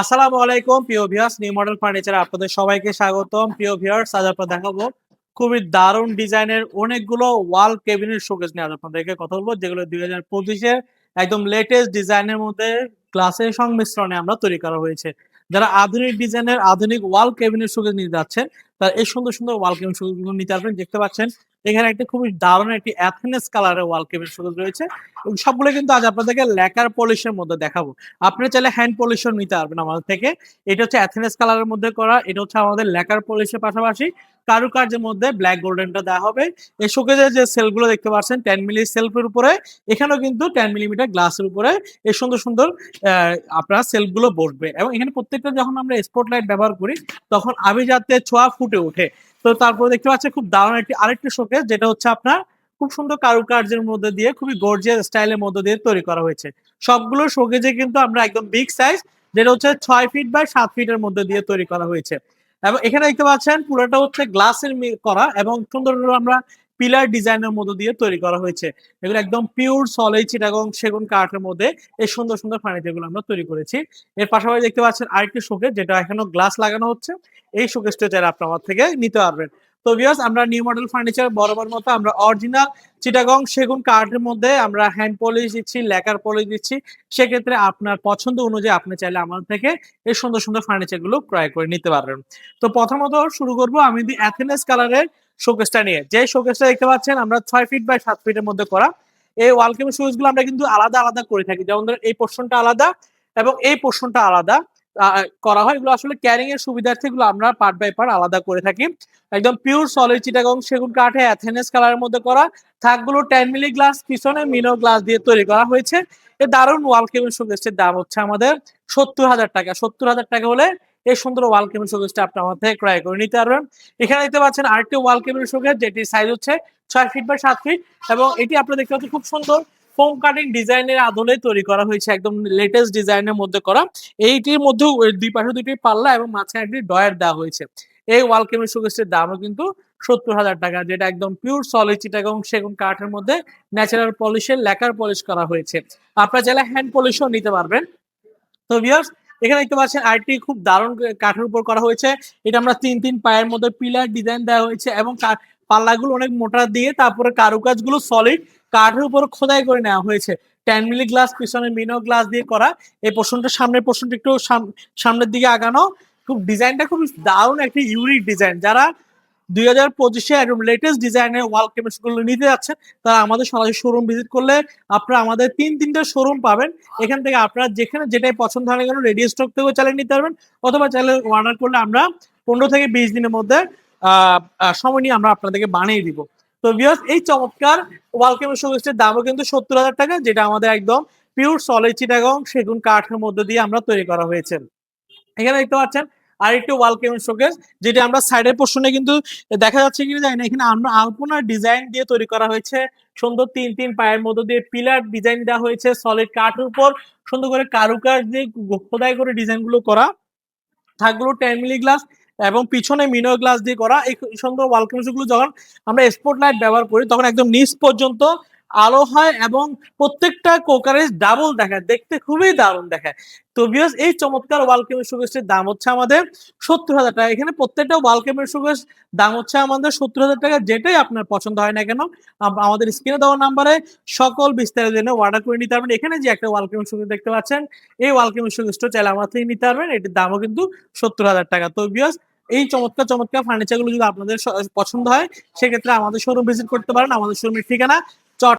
আসসালামু আলাইকুম, প্রিয় ভিউয়ার্স নিউ মডেল ফার্নিচারে আপনাদের সবাইকে স্বাগতম। প্রিয় ভিউয়ার্স আজ আপনাদের দেখাবো খুবই দারুণ ডিজাইনের অনেকগুলো ওয়াল কেবিনের শোকেস নিয়ে আজ আপনাদেরকে কথা বলব, যেগুলো দুই হাজার পঁচিশে একদম লেটেস্ট ডিজাইনের মধ্যে গ্লাসের সংমিশ্রণে আমরা তৈরি করা হয়েছে। যারা আধুনিক ডিজাইনের আধুনিক ওয়াল কেবিনের শোকেস নিয়ে যাচ্ছেন তারা এই সুন্দর সুন্দর ওয়াল কেবিন শোকেসগুলো নিতে পারবেন দেখতে পাচ্ছেন। এখানে একটা খুবই দারুণ একটি অ্যাথেনেস কালারের ওয়াল কেবিন রয়েছে এবং সবগুলো কিন্তু আজ আপনাদেরকে ল্যাকার পলিশের মধ্যে দেখাবো। আপনি চাইলে হ্যান্ড পলিশও নিতে পারবেন আমাদের থেকে। এটা হচ্ছে অ্যাথেনেস কালারের মধ্যে করা, এটা হচ্ছে আমাদের ল্যাকার পলিশের পাশাপাশি কারুকার্যের মধ্যে ব্ল্যাক গোল্ডেনটা দেওয়া হবে। এই শোকেজের যে সেলগুলো দেখতে পাচ্ছেন টেন মিলি সেলফের উপরে, এখানেও কিন্তু টেন মিলিমিটার গ্লাসের উপরে এই সুন্দর সুন্দর আপনার সেলফগুলো বসবে। এবং এখানে প্রত্যেকটা যখন আমরা স্পট লাইট ব্যবহার করি, তখন আমি যাতে ছোঁয়া ফুটে ওঠে। তো তারপরে দেখতে পাচ্ছেন খুব দারুণ একটি আরেকটি শোকেস যেটা হচ্ছে আপনার খুব সুন্দর কারুকার্যের মধ্যে দিয়ে, খুবই গর্জিয়াস স্টাইলের মধ্যে দিয়ে তৈরি করা হয়েছে। সবগুলো শোকেজে কিন্তু আমরা একদম বিগ সাইজ যেটা হচ্ছে ছয় ফিট বাই সাত ফিটের মধ্যে দিয়ে তৈরি করা হয়েছে। এবং এখানে দেখতে পাচ্ছেন পুরোটা হচ্ছে গ্লাসের করা এবং সুন্দর আমরা পিলার ডিজাইনের মধ্যে দিয়ে তৈরি করা হয়েছে। এগুলো একদম পিওর সলিড চিটাগং সেগুন কাঠের মধ্যে এই সুন্দর সুন্দর ফার্নিচারগুলো আমরা তৈরি করেছি। এর পাশাপাশি দেখতে পাচ্ছেন আরেকটি শোকেস যেটা এখনও গ্লাস লাগানো হচ্ছে। এই শোকেসটা চাইলে আপনার থেকে নিতে পারবেন। তো ভিউয়ার্স আমরা নিউ মডেল ফার্নিচার বরাবর মতো আমরা অরিজিনাল চিটাগং সেগুন কাঠের মধ্যে আমরা হ্যান্ড পলিশ দিচ্ছি ল্যাকার পলিশ দিচ্ছি। সেক্ষেত্রে আপনার পছন্দ অনুযায়ী আপনি চাইলে আমাদের থেকে এই সুন্দর সুন্দর ফার্নিচারগুলো ক্রয় করে নিতে পারবেন। তো প্রথমত শুরু করব আমি দি অ্যাথেনেস কালারের শোকেসটা নিয়ে। যে শোকেসটা দেখতে পাচ্ছেন, আমরা ছয় ফিট বাই সাত ফিটের মধ্যে করা। এই ওয়াল কেবিন শোকেসগুলো আমরা কিন্তু আলাদা আলাদা করে থাকি। যেমন ধরেন এই পোর্শনটা আলাদা এবং এই পোর্শনটা আলাদা। করা হয়। এগুলো আসলে ক্যারিং এর সুবিধার্থে এগুলো আমরা পার্ট বাই পার্ট আলাদা করে থাকি। একদম পিওর সলিড চিটাগং সেগুন কাঠে অ্যাথেনেস কালারের মধ্যে করা। থাকগুলো টেন মিলি গ্লাস পিছনে মিনো গ্লাস দিয়ে তৈরি করা হয়েছে। এই দারুণ ওয়াল কেবিন শোকেসটির দাম হচ্ছে আমাদের সত্তর হাজার টাকা। সত্তর হাজার টাকা হলে এই সুন্দর ওয়াল কেবিন শোকেসটা আপনি আমার থেকে ক্রয় করে নিতে পারবেন। এখানে দেখতে পাচ্ছেন আরেকটি ওয়াল কেবিন শোকেস যেটির সাইজ হচ্ছে ছয় ফিট বাই সাত ফিট এবং এটি আপনারা দেখতে পাচ্ছেন খুব সুন্দর। ফোম কাটিং ডিজাইনের আদলে তৈরি করা হয়েছে একদম লেটেস্ট ডিজাইনের মধ্যে করা। এইটির মধ্যেও দুই পাশে দুটি পাল্লা এবং মাঝখানে একটি ডয়ার দেওয়া হয়েছে। এই ওয়াল কেবিন শোকেসটির দামও কিন্তু সত্তর হাজার টাকা, যেটা একদম পিওর সলিড চিটাগং সেগুন কাঠের মধ্যে ন্যাচারাল পলিশের ল্যাকার পলিশ করা হয়েছে। আপনারা চাইলে হ্যান্ড পলিশও নিতে পারবেন। তো ভিউয়ার্স এখানে দেখতে পাচ্ছেন আরেকটি খুব দারুণ কাঠের উপর করা হয়েছে। এটা আমরা তিন তিন পায়ের মধ্যে পিলার ডিজাইন দেওয়া হয়েছে এবং পাল্লাগুলো অনেক মোটা দিয়ে তারপরে কারুকাজগুলো সলিড কাঠের উপর খোদাই করে নেওয়া হয়েছে। টেন মিলি গ্লাস পিছনে মিনো গ্লাস দিয়ে করা। এই পোর্শনটা সামনের পোর্শনটা একটু সাম- সামনের দিকে আগানো। খুব ডিজাইনটা খুব দারুণ একটি ইউনিক ডিজাইন যারা দুই হাজার পঁচিশে একদম লেটেস্ট ডিজাইনের ওয়ালগুলো নিতে যাচ্ছেন, তারা আমাদের সরাসরি শোরুম ভিজিট করলে আপনারা আমাদের তিন, তিনটা শোরুম পাবেন। এখান থেকে আপনারা যেখানে যেটাই পছন্দ হয় না কেন স্টক থেকেও চালিয়ে নিতে পারবেন। অথবা চাইলে অর্ডার করলে আমরা পনেরো থেকে বিশ দিনের মধ্যে সময় নিয়ে আমরা আপনাদেরকে বানিয়ে দিব। তো বিয়াস এই চমৎকার ওয়াল কেবিন শোকেসটির দামও কিন্তু সত্তর হাজার টাকা, যেটা আমাদের একদম পিওর সলিড চিটাগং সেগুন কাঠের মধ্যে দিয়ে আমরা তৈরি করা হয়েছে। এখানে দেখতে পাচ্ছেন আরেকটি ওয়াল কেবিন শোকেস যেটা আমরা সাইডের পোর্শনে কিন্তু দেখা যাচ্ছে কি জানি না, এখানে আমরা আলপনার ডিজাইন দিয়ে তৈরি করা হয়েছে। সুন্দর তিন তিন পায়ের মধ্যে দিয়ে পিলার ডিজাইন দেওয়া হয়েছে সলিড কাঠের উপর। সুন্দর করে কারুকাজ দিয়ে খোদাই করে ডিজাইনগুলো করা। থাকগুলো টেন মিলি গ্লাস এবং পিছনে মিনো গ্লাস দিয়ে করা। এই সুন্দর ওয়ালগুলো যখন আমরা স্পোর্ট লাইট ব্যবহার করি, তখন একদম নিচ পর্যন্ত আলো হয় এবং প্রত্যেকটা কোকারেজ ডাবল দেখায়। দেখতে খুবই দারুণ দেখায়। তো বিয়াস এই চমৎকার ওয়াল কেবিন শোকেসের দাম হচ্ছে আমাদের সত্তর হাজার টাকা। এখানে প্রত্যেকটা ওয়াল কেবিন শোকেস দাম হচ্ছে আমাদের সত্তর হাজার টাকা, যেটাই আপনার পছন্দ হয় না কেন আমাদের স্ক্রিনে দেওয়া নাম্বারে সকল বিস্তারিত জন্য অর্ডার করে নিতে পারবেন। এখানে যে একটা ওয়াল কেবিন শোকেস দেখতে পাচ্ছেন, এই ওয়াল কেবিন শোকেসটা চাইলে আমার থেকে নিতে পারবেন। এটির দামও কিন্তু সত্তর হাজার টাকা। তো বিয়াস এই চমৎকার চমৎকার ফার্নিচারগুলো যদি আপনাদের পছন্দ হয়, সেক্ষেত্রে আমাদের শোরুম ভিজিট করতে পারেন। আমাদের শোরুমের ঠিকানা